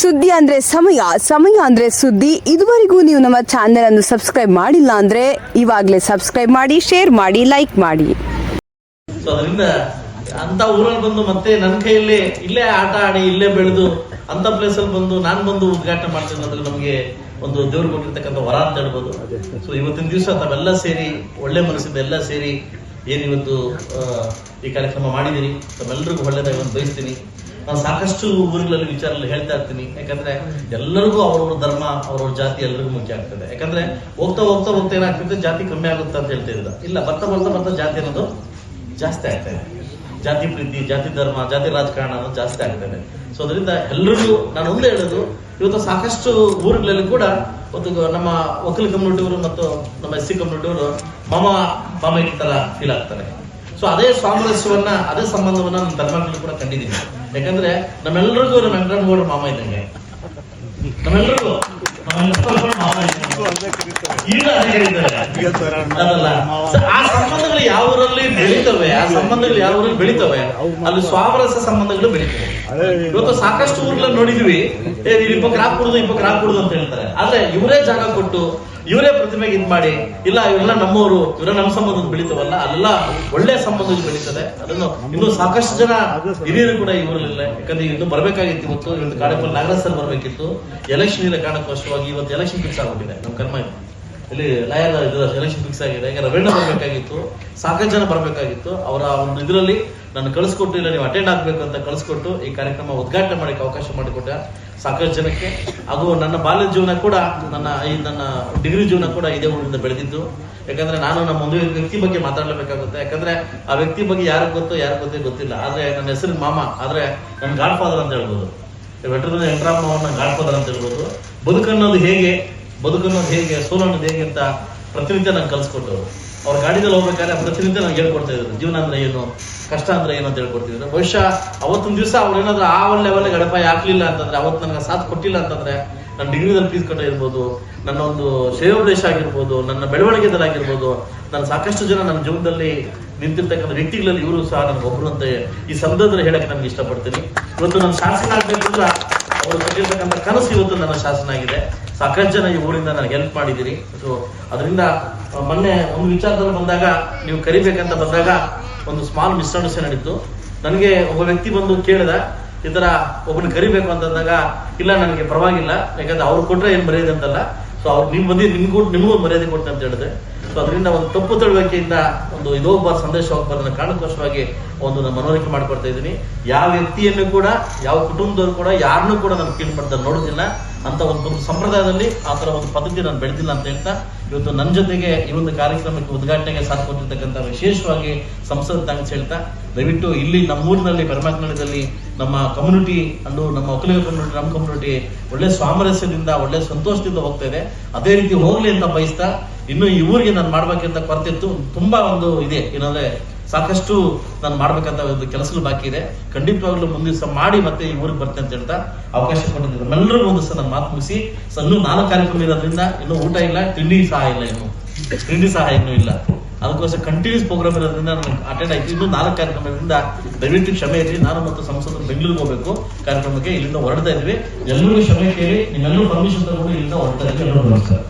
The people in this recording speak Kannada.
ಸುದ್ದಿ ಅಂದ್ರೆ ಸಮಯ ಸಮಯ ಅಂದ್ರೆ ಸುದ್ದಿ. ಇದುವರೆಗೂ ನೀವು ನಮ್ಮ ಚಾನೆಲ್ ಅನ್ನು ಸಬ್ಸ್ಕ್ರೈಬ್ ಮಾಡಿಲ್ಲ ಅಂದ್ರೆ ಇವಾಗಲೇ ಸಬ್ಸ್ಕ್ರೈಬ್ ಮಾಡಿ ಶೇರ್ ಮಾಡಿ ಲೈಕ್ ಮಾಡಿ. ಅಂತ ಊರಲ್ಲಿ ಬಂದು ಮತ್ತೆ ನನ್ನ ಕೈಯಲ್ಲಿ ಇಲ್ಲೇ ಆಟ ಆಡಿ, ಇಲ್ಲೇ ಬೆಳೆದು ಅಂತ ಪ್ಲೇಸ್ ಅಲ್ಲಿ ಬಂದು ನಾನು ಬಂದು ಉದ್ಘಾಟನೆ ಮಾಡ್ತೀನಿ ಅಂದ್ರೆ ನಮಗೆ ಒಂದು ದೇವ್ರು ಕೊಟ್ಟಿರ್ತಕ್ಕಂಥ ವರ ಅಂತ ಹೇಳ್ಬೋದು. ಸೊ ಇವತ್ತಿನ ದಿವಸ ತಾವೆಲ್ಲ ಸೇರಿ, ಒಳ್ಳೆ ಮನಸ್ಸಿಂದ ಎಲ್ಲ ಸೇರಿ ಏನಿವತ್ತು ಈ ಕಾರ್ಯಕ್ರಮ ಮಾಡಿದ್ದೀರಿ ತಮ್ಮೆಲ್ಲರಿಗೂ ಒಳ್ಳೆದಾಗಿ ಒಂದು ಬಯಸ್ತೀನಿ. ನಾನು ಸಾಕಷ್ಟು ಊರುಗಳಲ್ಲಿ ವಿಚಾರದಲ್ಲಿ ಹೇಳ್ತಾ ಇರ್ತೀನಿ. ಯಾಕಂದ್ರೆ ಎಲ್ಲರಿಗೂ ಅವ್ರವ್ರ ಧರ್ಮ, ಅವ್ರವ್ರ ಜಾತಿ ಎಲ್ಲರಿಗೂ ಮುಖ್ಯ ಆಗ್ತದೆ. ಯಾಕಂದ್ರೆ ಹೋಗ್ತಾ ಹೋಗ್ತಾ ಹೋಗ್ತಾ ಏನಾಗ್ತದೆ, ಜಾತಿ ಕಮ್ಮಿ ಆಗುತ್ತೆ ಅಂತ ಹೇಳ್ತಾ ಇದ್ದ ಇಲ್ಲ, ಬರ್ತಾ ಬರ್ತಾ ಬರ್ತಾ ಜಾತಿ ಅನ್ನೋದು ಜಾಸ್ತಿ ಆಗ್ತಾ ಇದೆ. ಜಾತಿ ಪ್ರೀತಿ, ಜಾತಿ ಧರ್ಮ, ಜಾತಿ ರಾಜಕಾರಣ ಅನ್ನೋದು ಜಾಸ್ತಿ ಆಗ್ತದೆ ಸೊ ಅದರಿಂದ ಎಲ್ಲರಿಗೂ ನಾನು ಒಂದೇ ಹೇಳೋದು, ಇವತ್ತು ಸಾಕಷ್ಟು ಊರುಗಳಲ್ಲಿ ಕೂಡ ಒಂದು ನಮ್ಮ ವಕೀಲ ಕಮ್ಯುನಿಟಿಯವರು ಮತ್ತು ನಮ್ಮ ಎಸ್ ಸಿ ಕಮ್ಯುನಿಟಿಯವರು ಮಾಮ ಮಾಮ ತರ ಫೀಲ್ ಆಗ್ತಾರೆ. ಸೊ ಅದೇ ಸಾಮರಸ್ಯವನ್ನ ಅದೇ ಸಂಬಂಧವನ್ನ ನಮ್ಮ ಧರ್ಮಗಳು ಕೂಡ ಕಂಡಿದ್ದೀನಿ ಯಾಕಂದ್ರೆ ನಮ್ಮೆಲ್ಲರಿಗೂ ನಮ್ಮ ವೆಂಕಟರಮಗೌಡರ ಮಾಮ ಇದ್ದಂಗೆ. ನಮ್ಮೆಲ್ಲರಿಗೂ ಆ ಸಂಬಂಧಗಳು ಯಾವ ಊರಲ್ಲಿ ಬೆಳಿತವೆ, ಆ ಸಂಬಂಧಗಳು ಯಾವ ಊರಲ್ಲಿ ಬೆಳಿತವೆ, ಅಲ್ಲಿ ಸ್ವಾವರಸ ಸಂಬಂಧಗಳು ಬೆಳಿತವೆ. ಇವತ್ತು ಸಾಕಷ್ಟು ಊರ್ಗಳನ್ನ ನೋಡಿದ್ವಿ, ಏ ಕ್ರಾಪ್ ಕೊಡುದು ಇಪ್ಪ ಕ್ರಾಪ್ ಕೊಡುದು ಅಂತ ಹೇಳ್ತಾರೆ. ಆದ್ರೆ ಇವರೇ ಜಾಗ ಕೊಟ್ಟು ಇವರೇ ಪ್ರತಿಮೆಗೆ ಇದ್ ಮಾಡಿ, ಇಲ್ಲ ಇವರೆಲ್ಲ ನಮ್ಮವರು ಇವರ ನಮ್ಮ ಸಂಬಂಧ ಬೆಳೀತವಲ್ಲ, ಅಲ್ಲೆಲ್ಲ ಒಳ್ಳೆ ಸಂಬಂಧ ಬೆಳೀತದೆ. ಅದನ್ನು ಇನ್ನು ಸಾಕಷ್ಟು ಜನ ಹಿರಿಯರು ಕೂಡ ಇವರಲ್ಲಿಲ್ಲ ಯಾಕಂದ್ರೆ ಇನ್ನು ಬರ್ಬೇಕಾಗಿತ್ತು ಇವತ್ತು ಇವತ್ತು ಕಾರ್ಯಕ್ರಮ ನಾಗರಾಜ್ ಸರ್ ಬರ್ಬೇಕಿತ್ತು. ಎಲೆಕ್ಷನ್ ಇಲ್ಲ ಕಾರಣಕ್ಕೋಸ್ಕರವಾಗಿ ಇವತ್ತು ಎಲೆಕ್ಷನ್ ಫಿಕ್ಸ್ ಆಗೋಗಿದೆ ನಮ್ಮ ಕರ್ಮ ಇಲ್ಲಿ ಲಾಯರ್ ಇದು ಎಲೆಕ್ಷನ್ ಫಿಕ್ಸ್ ಆಗಿದೆ ಈಗ ರವೀಣ ಬರಬೇಕಾಗಿತ್ತು, ಸಾಕಷ್ಟು ಜನ ಬರ್ಬೇಕಾಗಿತ್ತು. ಅವರ ಒಂದು ಇದರಲ್ಲಿ ನಾನು ಕಳಿಸ್ಕೊಟ್ಟು, ಇಲ್ಲ, ನೀವು ಅಟೆಂಡ್ ಆಗ್ಬೇಕು ಅಂತ ಕಳಿಸ್ಕೊಟ್ಟು ಈ ಕಾರ್ಯಕ್ರಮ ಉದ್ಘಾಟನೆ ಮಾಡಕ್ಕೆ ಅವಕಾಶ ಮಾಡಿಕೊಟ್ಟ ಸಾಕಷ್ಟು ಜನಕ್ಕೆ ಅದು ನನ್ನ ಬಾಲ್ಯ ಜೀವನ ಕೂಡ ನನ್ನ ಈ ನನ್ನ ಡಿಗ್ರಿ ಜೀವನ ಕೂಡ ಇದೇ ಊರಿಂದ ಬೆಳೆದಿದ್ದು. ಯಾಕಂದ್ರೆ ನಾನು ನಮ್ಮ ಒಂದು ವ್ಯಕ್ತಿ ಬಗ್ಗೆ ಮಾತಾಡಲೇಬೇಕಾಗುತ್ತೆ. ಯಾಕಂದ್ರೆ ಆ ವ್ಯಕ್ತಿ ಬಗ್ಗೆ ಯಾರಿಗೆ ಗೊತ್ತೋ, ಯಾರಿಗೆ ಗೊತ್ತೇ ಗೊತ್ತಿಲ್ಲ. ಆದ್ರೆ ನನ್ನ ಹೆಸರು ಮಾಮ, ಆದ್ರೆ ನನ್ನ ಗಾಡ್ ಫಾದರ್ ಅಂತ ಹೇಳ್ಬೋದು. ವೆಟರ್ನ ವೆಂಕಟರಾಮ ಅವ್ರನ್ನ ಗಾಡ್ ಫಾದರ್ ಅಂತ ಹೇಳ್ಬೋದು. ಬದುಕನ್ನೋದು ಹೇಗೆ ಬದುಕನ್ನೋದು ಹೇಗೆ, ಸೋಲನ್ನೋದು ಹೇಗೆ ಅಂತ ಪ್ರತಿನಿತ್ಯ ನಂಗೆ ಕಲ್ಸ್ಕೊಟ್ಟರು ಅವ್ರ ಗಾಡಿದಲ್ಲಿ ಹೋಗ್ಬೇಕಾದ್ರೆ ಪ್ರತಿನಿತ್ಯ ನಾವು ಹೇಳ್ಕೊಡ್ತಾ ಇದ್ರು ಜೀವನ ಅಂದ್ರೆ ಏನು, ಕಷ್ಟ ಅಂದ್ರೆ ಏನು ಅಂತ ಹೇಳ್ಕೊಡ್ತಿದ್ರು ಬಹುಶಃ ಅವತ್ತೊಂದು ದಿವಸ ಅವ್ರು ಏನಾದ್ರು ಆ ಒಂದು ಲೆವೆಲ್ ಗಡಪಾಯ ಹಾಕ್ಲಿಲ್ಲ ಅಂತಂದ್ರೆ, ಅವತ್ತು ನನಗೆ ಸಾಥ್ ಕೊಟ್ಟಿಲ್ಲ ಅಂತಂದ್ರೆ, ನನ್ನ ಡಿಗ್ರಿದಲ್ಲಿ ಫೀಸ್ ಕಟ್ಟ ಇರ್ಬೋದು ನನ್ನ ಒಂದು ಶ್ರೇಯೋಪದೇಶ ಆಗಿರ್ಬೋದು, ನನ್ನ ಬೆಳವಣಿಗೆದಲ್ಲಾಗಿರ್ಬೋದು ನಾನು ಸಾಕಷ್ಟು ಜನ ನನ್ನ ಜೀವನದಲ್ಲಿ ನಿಂತಿರ್ತಕ್ಕಂಥ ವ್ಯಕ್ತಿಗಳಲ್ಲಿ ಇವರು ಸಹ ನನಗೆ ಒಬ್ಬರು ಅಂತ ಈ ಸಂದರ್ಭದಲ್ಲಿ ಹೇಳಕ್ಕೆ ನನಗೆ ಇಷ್ಟಪಡ್ತೀನಿ. ಇವತ್ತು ನಾನು ಶಾಸನ ಆಗ್ಬೇಕು ಅವರು ಕಟ್ಟಿರ್ತಕ್ಕಂಥ ಕನಸು ಇವತ್ತು ನನ್ನ ಶಾಸನ ಆಗಿದೆ. ಸಾಕಷ್ಟು ಜನ ಈ ಊರಿಂದ ನನಗೆ ಹೆಲ್ಪ್ ಮಾಡಿದ್ದೀರಿ. ಸೊ ಅದರಿಂದ ಮೊನ್ನೆ ಒಂದು ವಿಚಾರದಲ್ಲಿ ಬಂದಾಗ, ನೀವು ಕರಿಬೇಕಂತ ಬಂದಾಗ ಒಂದು ಸ್ಮಾಲ್ ಮಿಸ್ಅಂಡರ್ಸ್ಟ್ಯಾಂಡ್ ನಡೀತು. ನನಗೆ ಒಬ್ಬ ವ್ಯಕ್ತಿ ಬಂದು ಕೇಳಿದ, ಈ ತರ ಒಬ್ಬನ ಕರಿಬೇಕು ಅಂತಂದಾಗ ಇಲ್ಲ, ನನಗೆ ಪರವಾಗಿಲ್ಲ. ಯಾಕಂದ್ರೆ ಅವ್ರು ಕೊಟ್ರೆ ಏನು ಮರ್ಯಾದೆ ಅಂತಲ್ಲ. ಸೊ ಅವ್ರು ನಿಮ್ ಬಂದಿ, ನಿಮ್ಗೂ, ನಿಮಗೂ ಮರ್ಯಾದೆ ಕೊಟ್ಟೆ ಅಂತ ಹೇಳಿದೆ ಸೊ ಅದರಿಂದ ಒಂದು ತಪ್ಪು ತಿಳುವಳಿಕೆಯಿಂದ ಒಂದು ಇದೋ ಒಬ್ಬ ಸಂದೇಶ ಹೋಗ್ಬಾರ್ದು ಕಾರಣಕ್ಕೋಸ್ಕರವಾಗಿ ಒಂದು ನಾನು ಮನವರಿಕೆ ಮಾಡ್ಕೊಡ್ತಾ ಇದ್ದೀನಿ. ಯಾವ ವ್ಯಕ್ತಿಯನ್ನು ಕೂಡ, ಯಾವ ಕುಟುಂಬದವರು ಕೂಡ, ಯಾರನ್ನೂ ಕೂಡ ನಾನು ಕೀಳ್ಪಡ್ತಾರೆ ನೋಡೋದಿಲ್ಲ. ಅಂತ ಒಂದು ಸಂಪ್ರದಾಯದಲ್ಲಿ ಆ ತರ ಒಂದು ಪದ್ಧತಿ ನಾನು ಬೆಳೆದಿಲ್ಲ ಅಂತ ಹೇಳ್ತಾ, ಇವತ್ತು ನನ್ನ ಜೊತೆಗೆ ಈ ಒಂದು ಕಾರ್ಯಕ್ರಮಕ್ಕೆ ಉದ್ಘಾಟನೆಗೆ ಸಾಥ್ ಕೊಟ್ಟಿರ್ತಕ್ಕಂಥ ವಿಶೇಷವಾಗಿ ಸಂಸದ ಥ್ಯಾಂಕ್ಸ್ ಹೇಳ್ತಾ, ದಯವಿಟ್ಟು ಇಲ್ಲಿ ನಮ್ಮೂರಿನಲ್ಲಿ ಪರಮಾತ್ಮದಲ್ಲಿ ನಮ್ಮ ಕಮ್ಯುನಿಟಿ ಅಂಡು ನಮ್ಮ ಒಕ್ಕಲಿಗ ಕಮ್ಯುನಿಟಿ ನಮ್ಮ ಕಮ್ಯುನಿಟಿ ಒಳ್ಳೆ ಸ್ವಾಮರಸ್ಯದಿಂದ ಒಳ್ಳೆ ಸಂತೋಷದಿಂದ ಹೋಗ್ತಾ ಇದೆ. ಅದೇ ರೀತಿ ಹೋಗ್ಲಿ ಅಂತ ಬಯಸ್ತಾ, ಇನ್ನು ಈ ಊರಿಗೆ ನಾನು ಮಾಡ್ಬೇಕಂತ ಕೊರತೆ ತುಂಬಾ ಒಂದು ಇದೆ. ಏನಂದ್ರೆ ಸಾಕಷ್ಟು ನಾನು ಮಾಡ್ಬೇಕಂತ ಒಂದು ಕೆಲಸಗಳು ಬಾಕಿ ಇದೆ. ಖಂಡಿತವಾಗ್ಲೂ ಮುಂದಿನ ದಿವಸ ಮಾಡಿ ಮತ್ತೆ ಈ ಊರಿಗೆ ಬರ್ತೇನೆ ಅಂತ ಹೇಳ್ತಾ ಅವಕಾಶ ಕೊಟ್ಟಿದ್ದೀನಿ ನಮ್ಮೆಲ್ಲರಿಗೂ ಒಂದು ದಿವಸ ನಾನು ಮಾತು ಮುಗಿಸಿ. ಸಣ್ಣ ನಾಲ್ಕು ಕಾರ್ಯಕ್ರಮ ಇರೋದ್ರಿಂದ ಇನ್ನೂ ಊಟ ಇಲ್ಲ, ತಿಂಡಿ ಸಹ ಇಲ್ಲ ಇನ್ನು. ತಿಂಡಿ ಸಹ ಇನ್ನೂ ಇಲ್ಲ. ಅದಕ್ಕೋಸ್ಕರ ಕಂಟಿನ್ಯೂಸ್ ಪ್ರೋಗ್ರಾಮ್ ಇರೋದ್ರಿಂದ ನಾನು ಅಟೆಂಡ್ ಆಯ್ತು. ಇನ್ನೂ ನಾಲ್ಕು ಕಾರ್ಯಕ್ರಮದಿಂದ ದಯವಿಟ್ಟು ಕ್ಷಮೆ ಇರಲಿ ನಾನು ಮತ್ತು ಸಂಸದರು ಬೆಂಗಳೂರಿಗೆ ಹೋಗಬೇಕು. ಕಾರ್ಯಕ್ರಮಕ್ಕೆ ಇಲ್ಲಿಂದ ಹೊರಡ್ತಾ ಇದ್ವಿ. ಎಲ್ಲರಿಗೂ ಕ್ಷಮೆ ಕೇಳಿ ನಿಮ್ಮೆಲ್ಲರೂ ಪರ್ಮಿಷನ್ ತಗೊಂಡು ಇಲ್ಲಿಂದ ಹೊರಡ್ತಾ ನಮಸ್ಕಾರ